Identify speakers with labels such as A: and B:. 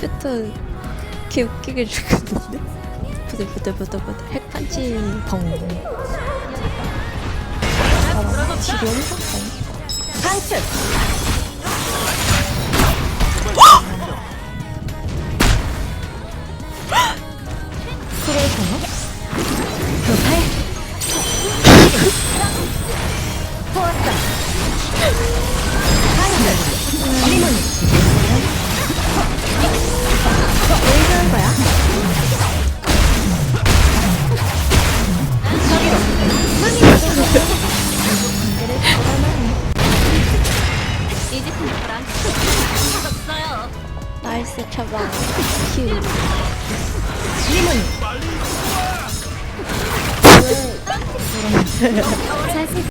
A: 캐릭터 개 웃기게 죽였는데? 부들부들부들부들 핵판치 벙 잠깐만 지룡사 벙
B: 방출.
A: 그러잖아?
B: 도팔. 포악다.
A: 나이스 처방 큐.
B: 리문.
C: 자세